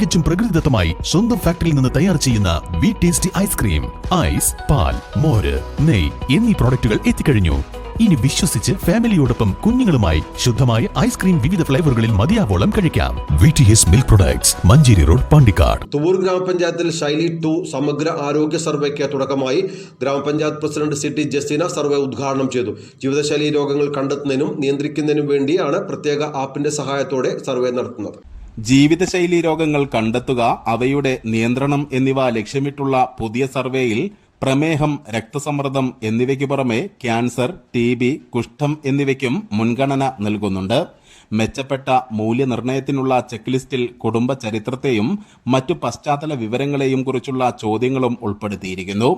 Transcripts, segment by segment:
തികച്ചും പ്രകൃതിദത്തമായി സ്വന്തം ഫാക്ടറിയിൽ നിന്ന് തയ്യാർ ചെയ്യുന്ന വി ടേസ്റ്റി ഐസ്ക്രീം ഐസ് പാൽ മോര് നെയ് എന്നീ പ്രോഡക്റ്റുകൾ എത്തിക്കഴിഞ്ഞു. ഇനി വിശ്വസിച്ച് ഫാമിലിയോടൊപ്പം കുഞ്ഞുങ്ങളുമായി ശുദ്ധമായ ഐസ്ക്രീം വിവിധ ഫ്ലേവറുകളിൽ മതിയാവോളം കഴിക്കാം. V T S milk products Manjeri road Pandikkad. Thuvvur ഗ്രാമപഞ്ചായത്തിൽ ശൈലി ടു സമഗ്ര ആരോഗ്യ സർവേക്ക് തുടക്കമായി ഗ്രാമപഞ്ചായത്ത് president C T Jaseena survey ഉദ്ഘാടനം ചെയ്തു. ജീവിതശൈലി രോഗങ്ങൾ കണ്ടെത്തുന്നതിനും നിയന്ത്രിക്കുന്നതിനും വേണ്ടിയാണ് പ്രത്യേക ആപ്പിന്റെ സഹായത്തോടെ സർവേ നടത്തുന്നത്. ജീവിതശൈലി രോഗങ്ങൾ കണ്ടെത്തുക അവയുടെ നിയന്ത്രണം എന്നിവ ലക്ഷ്യമിട്ടുള്ള പുതിയ സർവേയിൽ പ്രമേഹം രക്തസമ്മർദ്ദം എന്നിവയ്ക്ക് പുറമെ ക്യാൻസർ ടി ബി കുഷ്ഠം എന്നിവയ്ക്കും മുൻഗണന നൽകുന്നുണ്ട്. മെച്ചപ്പെട്ട മൂല്യനിർണയത്തിനുള്ള ചെക്ക് ലിസ്റ്റിൽ കുടുംബ ചരിത്രത്തെയും മറ്റു പശ്ചാത്തല വിവരങ്ങളെയും കുറിച്ചുള്ള ചോദ്യങ്ങളും ഉൾപ്പെടുത്തിയിരിക്കുന്നു.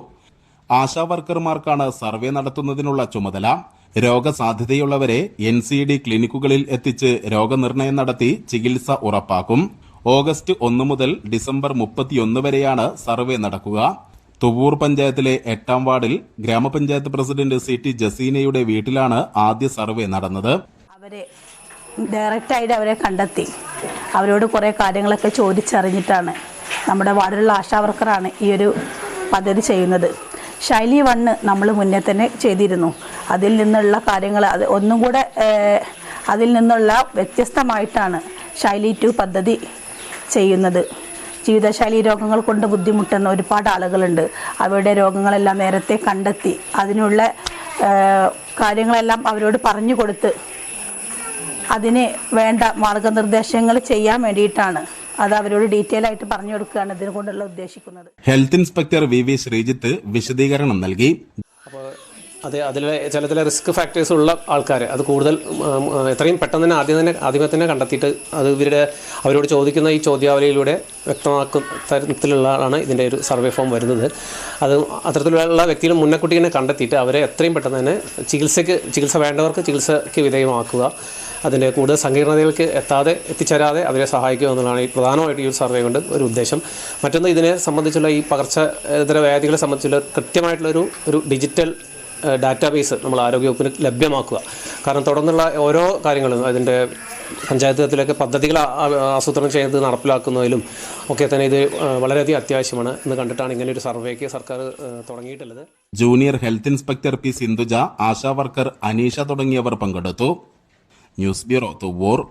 ആശാവർക്കർമാർക്കാണ് സർവേ നടത്തുന്നതിനുള്ള ചുമതല. രോഗസാധ്യതയുള്ളവരെ എൻ സി ഡി ക്ലിനിക്കുകളിൽ എത്തിച്ച് രോഗനിർണയം നടത്തി ചികിത്സ ഉറപ്പാക്കും. ഓഗസ്റ്റ് ഒന്ന് മുതൽ ഡിസംബർ മുപ്പത്തിയൊന്ന് വരെയാണ് സർവേ നടക്കുക. തുവൂർ പഞ്ചായത്തിലെ എട്ടാം വാർഡിൽ ഗ്രാമപഞ്ചായത്ത് പ്രസിഡന്റ് സി ടി ജസീനയുടെ വീട്ടിലാണ് ആദ്യ സർവേ നടന്നത്. അവരെ ഡയറക്റ്റായിട്ട് അവരെ കണ്ടെത്തി. അവരോട് കുറേ കാര്യങ്ങളൊക്കെ ചോദിച്ചറിഞ്ഞിട്ടാണ് നമ്മുടെ വാർഡിലുള്ള ആശാ വർക്കറാണ് ഈ ഒരു പദ്ധതി ചെയ്യുന്നത്. ശൈലി വണ്ണ് നമ്മൾ മുന്നേ തന്നെ ചെയ്തിരുന്നു. അതിൽ നിന്നുള്ള കാര്യങ്ങൾ അത് ഒന്നും കൂടെ അതിൽ നിന്നുള്ള വ്യത്യസ്തമായിട്ടാണ് ശൈലി ടു പദ്ധതി ചെയ്യുന്നത്. ജീവിതശൈലി രോഗങ്ങൾ കൊണ്ട് ബുദ്ധിമുട്ടുന്ന ഒരുപാട് ആളുകളുണ്ട്. അവരുടെ രോഗങ്ങളെല്ലാം നേരത്തെ കണ്ടെത്തി അതിനുള്ള കാര്യങ്ങളെല്ലാം അവരോട് പറഞ്ഞു കൊടുത്ത് അതിന് വേണ്ട മാർഗനിർദ്ദേശങ്ങൾ ചെയ്യാൻ വേണ്ടിയിട്ടാണ് അത് അവരോട് ഡീറ്റെയിൽ ആയിട്ട് പറഞ്ഞു കൊടുക്കുകയാണ് ഇതിനെ കൊണ്ടുള്ള ഉദ്ദേശിക്കുന്നത്. Health inspector V V Sreejith വിശദീകരണം നൽകി. അത് അതിലെ ചില ചില റിസ്ക് ഫാക്ടേഴ്സ് ഉള്ള ആൾക്കാർ അത് കൂടുതൽ എത്രയും പെട്ടെന്ന് തന്നെ ആദ്യം തന്നെ ആദ്യമേ തന്നെ കണ്ടെത്തിയിട്ട് അത് ഇവരുടെ അവരോട് ചോദിക്കുന്ന ഈ ചോദ്യാവലിയിലൂടെ വ്യക്തമാക്കുന്ന തരത്തിലുള്ളതാണ് ഇതിന്റെ ഒരു സർവേ ഫോം വരുന്നത്. അത് അത്തരത്തിലുള്ള വ്യക്തികൾ മുന്നക്കൂട്ടി തന്നെ കണ്ടെത്തിയിട്ട് അവരെ എത്രയും പെട്ടെന്ന് തന്നെ ചികിത്സയ്ക്ക് ചികിത്സ വേണ്ടവർക്ക് ചികിത്സയ്ക്ക് വിധേയമാക്കുക. അതിന്റെ കൂടുതൽ സങ്കീർണതകൾക്ക് എത്താതെ എത്തിച്ചേരാതെ അവരെ സഹായിക്കുക എന്നുള്ളതാണ് ഈ പ്രധാനമായിട്ട് ഈ ഒരു സർവേ കൊണ്ട് ഒരു ഉദ്ദേശം. മറ്റൊന്ന് ഇതിനെ സംബന്ധിച്ചുള്ള ഈ പകർച്ച ഇതര വ്യാധികളെ സംബന്ധിച്ചുള്ള കൃത്യമായിട്ടുള്ളൊരു ഒരു ഡിജിറ്റൽ ഡാറ്റാബേസ് നമ്മൾ ആരോഗ്യവകുപ്പിന് ലഭ്യമാക്കുക. കാരണം തുടർന്നുള്ള ഓരോ കാര്യങ്ങളും അതിന്റെ പഞ്ചായത്ത് തലത്തിലൊക്കെ പദ്ധതികൾ ആസൂത്രണം ചെയ്ത് നടപ്പിലാക്കുന്നതിലും ഒക്കെ തന്നെ ഇത് വളരെയധികം അത്യാവശ്യമാണ് എന്ന് കണ്ടിട്ടാണ് ഇങ്ങനെ ഒരു സർവേക്ക് സർക്കാർ തുടങ്ങിയിട്ടുള്ളത്. Junior health inspector P Sindhuja Asha worker Aneesha തുടങ്ങിയവർ പങ്കെടുത്തു. News bureau Thuvur